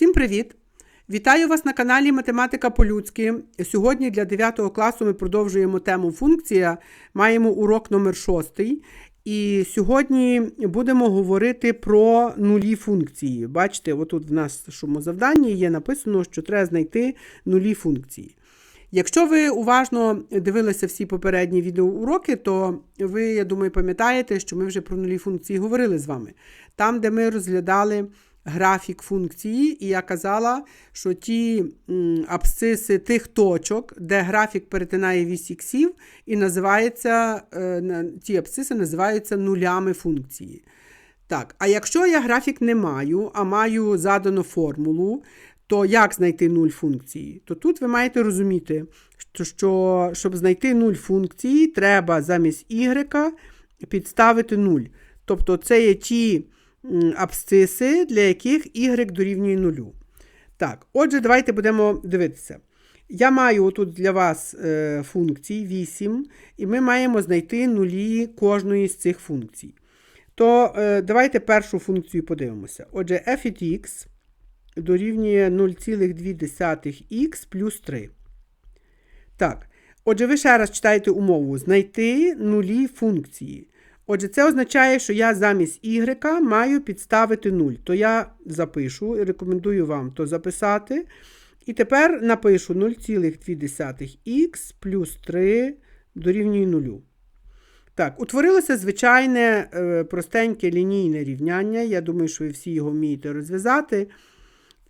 Всім привіт! Вітаю вас на каналі Математика по-людськи. Сьогодні для 9 класу ми продовжуємо тему функція. Маємо урок номер 6. І сьогодні будемо говорити про нулі функції. Бачите, отут в нашому завданні є написано, що треба знайти нулі функції. Якщо ви уважно дивилися всі попередні відеоуроки, то ви, я думаю, пам'ятаєте, що ми вже про нулі функції говорили з вами. Там, де ми розглядали графік функції, і я казала, що ті абсциси тих точок, де графік перетинає вісь іксів, і називається, е, ті абсциси називаються нулями функції. Так, а якщо я графік не маю, а маю задану формулу, то як знайти нуль функції? То тут ви маєте розуміти, що, що щоб знайти нуль функції, треба замість y підставити 0. Тобто це є ті абсциси, для яких y дорівнює нулю. Так, отже, давайте будемо дивитися. Я маю отут для вас е, функцій 8, і ми маємо знайти нулі кожної з цих функцій. То е, давайте першу функцію подивимося. Отже, f від x дорівнює 0,2х плюс 3. Так. Отже, ви ще раз читаєте умову. Знайти нулі функції. Отже, це означає, що я замість y маю підставити 0. То я запишу рекомендую вам то записати. І тепер напишу 0,2х плюс 3 дорівнює 0. Так, утворилося звичайне е, простеньке лінійне рівняння. Я думаю, що ви всі його вмієте розв'язати.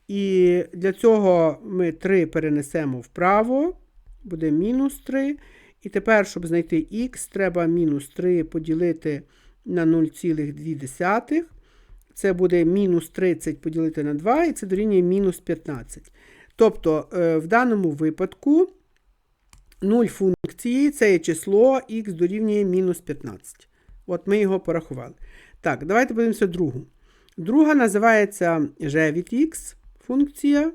І для цього ми 3 перенесемо вправо, буде мінус 3. І тепер, щоб знайти х, треба мінус 3 поділити на 0,2. Це буде мінус 30 поділити на 2, і це дорівнює мінус 15. Тобто, е, в даному випадку 0 функції це є число х дорівнює мінус 15. От ми його порахували. Так, давайте подивимося другу. Друга називається g від x функція.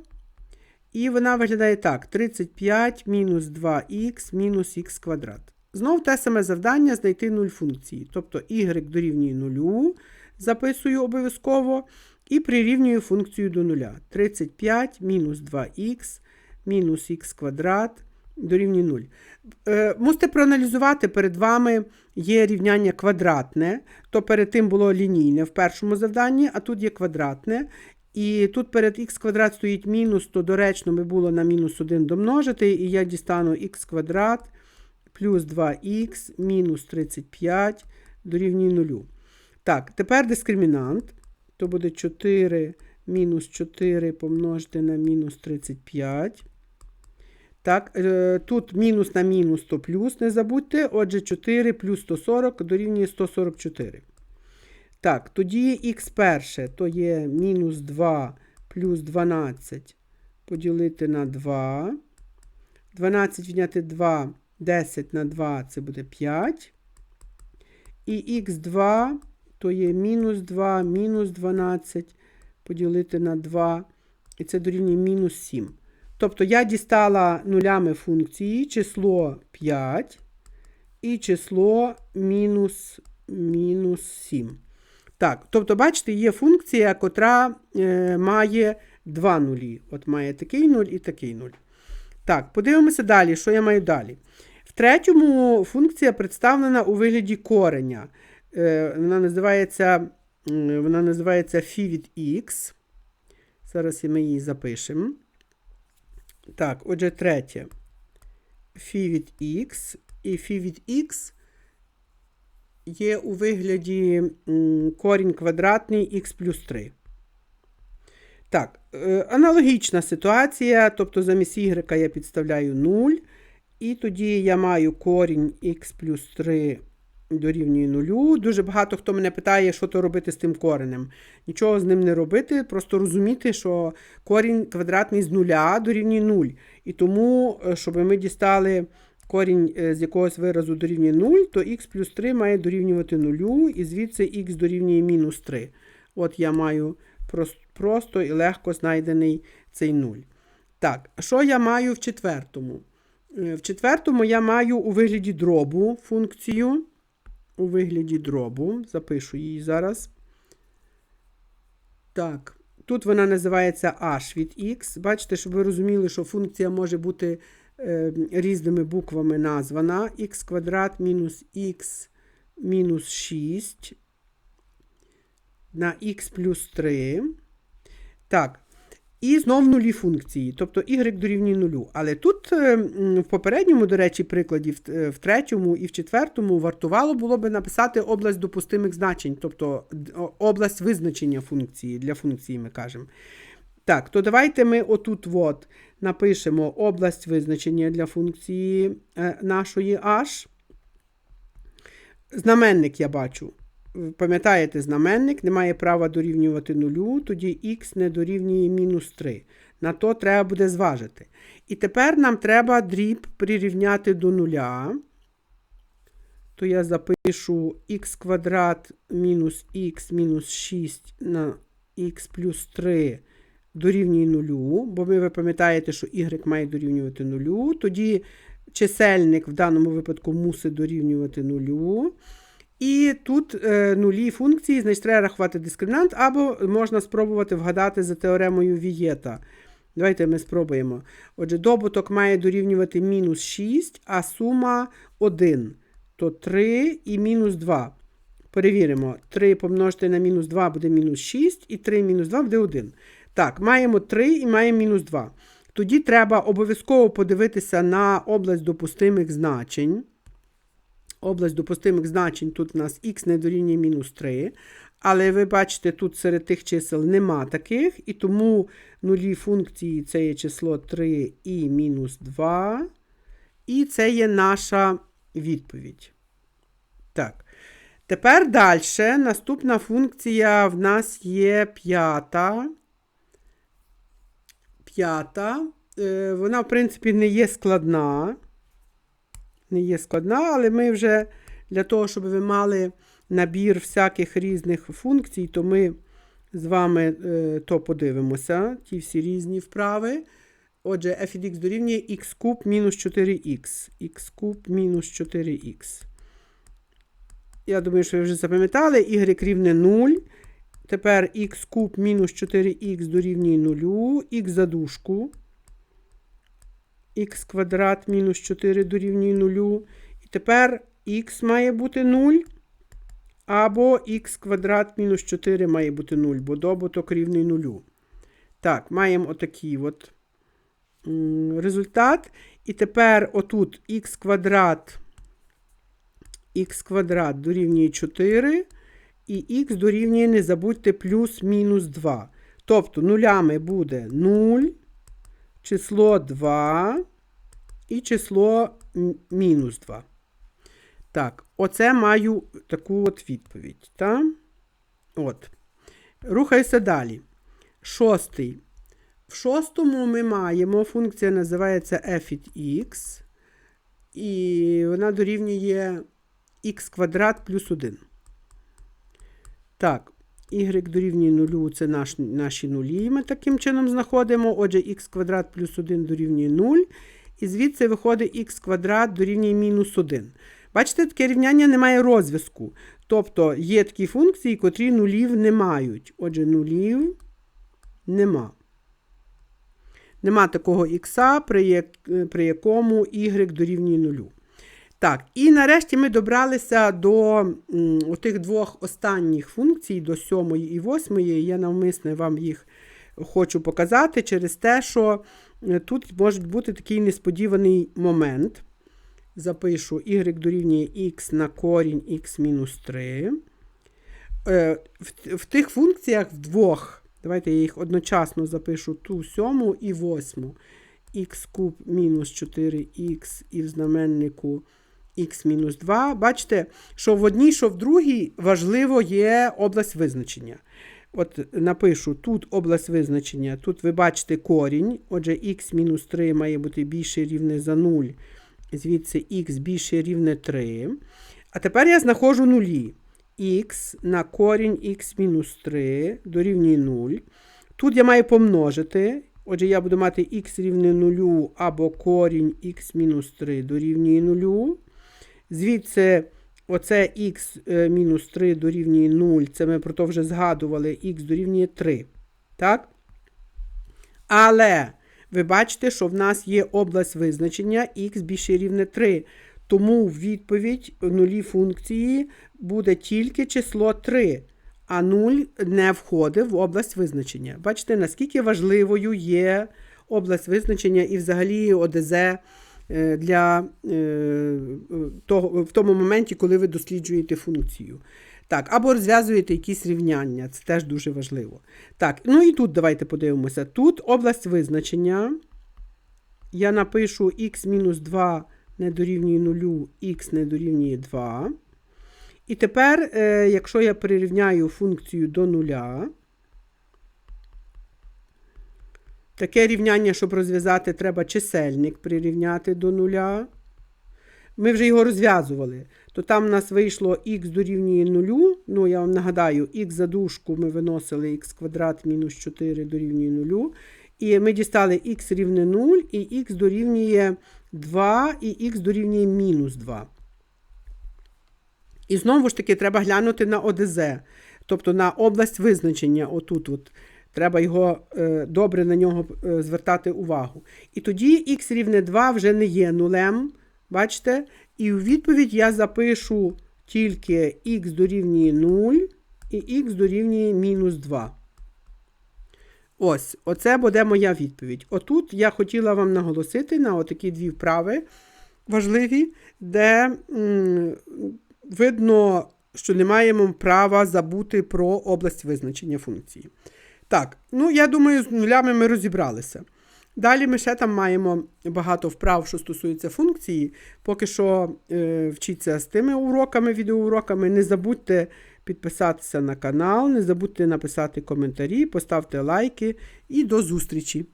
І вона виглядає так: 35 мінус 2х мінус х квадрат. Знов те саме завдання знайти 0 функції. Тобто y дорівнює 0, записую обов'язково, і прирівнюю функцію до 0. 35 мінус 2х мінус х квадрат дорівнює 0. Е, мусите проаналізувати, перед вами є рівняння квадратне, то перед тим було лінійне в першому завданні, а тут є квадратне. І тут перед х квадрат стоїть мінус, то доречно би було на мінус 1 домножити, і я дістану х квадрат плюс 2х мінус 35 дорівнює 0. Так, тепер дискримінант. То буде 4 мінус 4 помножити на мінус 35. Так, е, тут мінус на мінус, то плюс, не забудьте. Отже, 4 плюс 140 дорівнює 144. Так, тоді х перше, то є мінус 2 плюс 12 поділити на 2. 12 відняти 2, 10 на 2 це буде 5. І х2 то є мінус 2, мінус 12 поділити на 2. І це дорівнює мінус 7. Тобто я дістала нулями функції число 5 і число мінус, мінус 7. Так, тобто, бачите, є функція, котра е, має два нулі. От має такий нуль і такий нуль. Так, подивимося далі, що я маю далі. В третьому функція представлена у вигляді кореня. Е, вона називається вона називається φ від x. Зараз ми її запишемо. Так, отже, третє. Фі від x. І фі від x є у вигляді корінь квадратний х плюс 3. Так, е, аналогічна ситуація, тобто замість y я підставляю 0, і тоді я маю корінь х плюс 3 дорівнює 0. Дуже багато хто мене питає, що то робити з тим коренем. Нічого з ним не робити, просто розуміти, що корінь квадратний з нуля дорівнює 0. І тому, е, щоб ми дістали корінь е, з якогось виразу дорівнює 0, то х плюс 3 має дорівнювати 0, і звідси х дорівнює мінус 3. От я маю просто і легко знайдений цей 0. Так, що я маю в четвертому? Е, В четвертому я маю у вигляді дробу функцію. У вигляді дробу. Запишу її зараз. Так, Тут вона називається h від x. Бачите, щоб ви розуміли, що функція може бути різними буквами названа. x квадрат мінус x мінус 6 на x плюс 3. Так. І знов нулі функції, тобто y дорівнює нулю. Але тут е, в попередньому, до речі, прикладі, в, е, третьому і в четвертому вартувало було би написати область допустимих значень, тобто область визначення функції для функції, ми кажемо. Так, то давайте ми отут от напишемо область визначення для функції е, нашої h. Знаменник я бачу. Пам'ятаєте, знаменник не має права дорівнювати нулю, тоді х не дорівнює мінус 3. На то треба буде зважити. І тепер нам треба дріб прирівняти до нуля. То я запишу х квадрат мінус х мінус 6 на х плюс 3 дорівнює нулю, бо ви, пам'ятаєте, що y має дорівнювати нулю. Тоді чисельник в даному випадку мусить дорівнювати нулю. І тут е, нулі функції, значить треба рахувати дискримінант, або можна спробувати вгадати за теоремою Вієта. Давайте ми спробуємо. Отже, добуток має дорівнювати мінус 6, а сума 1. То 3 і мінус 2. Перевіримо. 3 помножити на мінус 2 буде мінус 6, і 3 мінус 2 буде 1. Так, маємо 3 і маємо мінус 2. Тоді треба обов'язково подивитися на область допустимих значень. Область допустимих значень тут у нас х не дорівнює мінус 3. Але ви бачите, тут серед тих чисел нема таких, і тому нулі функції це є число 3 і мінус 2. І це є наша відповідь. Так. Тепер далі. Наступна функція в нас є п'ята. П'ята. Е, Вона, в принципі, не є складна. Не є складна, але ми вже для того, щоб ви мали набір всяких різних функцій, то ми з вами е, то подивимося, ті всі різні вправи. Отже, f від x дорівнює x куб мінус 4х. x куб мінус 4х. Я думаю, що ви вже запам'ятали, y рівне 0. Тепер x куб мінус 4х дорівнює 0, х за дужку. х квадрат мінус 4 дорівнює 0. І тепер х має бути 0. Або х квадрат мінус 4 має бути 0, бо добуток рівний 0. Так, маємо отакий от результат. І тепер отут х квадрат х квадрат дорівнює 4, і х дорівнює, не забудьте, плюс-мінус 2. Тобто нулями буде 0, число 2 і число мінус 2. Так, оце маю таку от відповідь. Та? От. Рухаюся далі. Шостий. В шостому ми маємо, функція називається f від x, і вона дорівнює х квадрат плюс 1. Так, y дорівнює 0, це наш, наші нулі. Ми таким чином знаходимо. Отже, х квадрат плюс 1 дорівнює 0. І звідси виходить х квадрат дорівнює мінус 1. Бачите, таке рівняння не має розв'язку. Тобто є такі функції, котрі нулів не мають. Отже, нулів нема. Нема такого х, при, як, при якому y дорівнює нулю. Так, і нарешті ми добралися до тих двох останніх функцій, до сьомої і восьмої. Я навмисне вам їх хочу показати через те, що е, тут може бути такий несподіваний момент. Запишу y дорівнює x на корінь x мінус 3. Е, в, в тих функціях в двох, давайте я їх одночасно запишу ту сьому і восьму. х куб мінус 4х і в знаменнику х мінус 2. Бачите, що в одній, що в другій важливо є область визначення. От напишу тут область визначення. Тут ви бачите корінь. Отже, х мінус 3 має бути більше рівне за 0. Звідси х більше рівне 3. А тепер я знаходжу нулі. х на корінь х мінус 3 дорівнює 0. Тут я маю помножити. Отже, я буду мати х рівне 0 або корінь х мінус 3 дорівнює 0. Звідси оце х е, мінус 3 дорівнює 0. Це ми про то вже згадували, х дорівнює 3. Так? Але ви бачите, що в нас є область визначення х більше рівне 3. Тому відповідь нулі функції буде тільки число 3, а 0 не входить в область визначення. Бачите, наскільки важливою є область визначення і взагалі ОДЗ для е, того, в тому моменті, коли ви досліджуєте функцію. Так, або розв'язуєте якісь рівняння, це теж дуже важливо. Так, ну і тут давайте подивимося. Тут область визначення. Я напишу x-2 не дорівнює 0, х не дорівнює 2. І тепер, е, якщо я прирівняю функцію до нуля, таке рівняння, щоб розв'язати, треба чисельник прирівняти до нуля. Ми вже його розв'язували. То там у нас вийшло х дорівнює 0. Ну, я вам нагадаю, х за дужку ми виносили х квадрат мінус 4 дорівнює 0. І ми дістали х рівне 0, і х дорівнює 2, і х дорівнює мінус 2. І знову ж таки треба глянути на ОДЗ, тобто на область визначення. Отут от. Треба його е, добре на нього е, звертати увагу. І тоді х рівне 2 вже не є нулем. Бачите? І у відповідь я запишу тільки х дорівнює 0 і х дорівнює мінус 2. Ось, оце буде моя відповідь. Отут я хотіла вам наголосити на отакі дві вправи важливі, де м, видно, що не маємо права забути про область визначення функції. Так, ну я думаю, з нулями ми розібралися. Далі ми ще там маємо багато вправ, що стосується функції. Поки що е, вчіться з тими уроками, відеоуроками. Не забудьте підписатися на канал, не забудьте написати коментарі, поставте лайки і до зустрічі!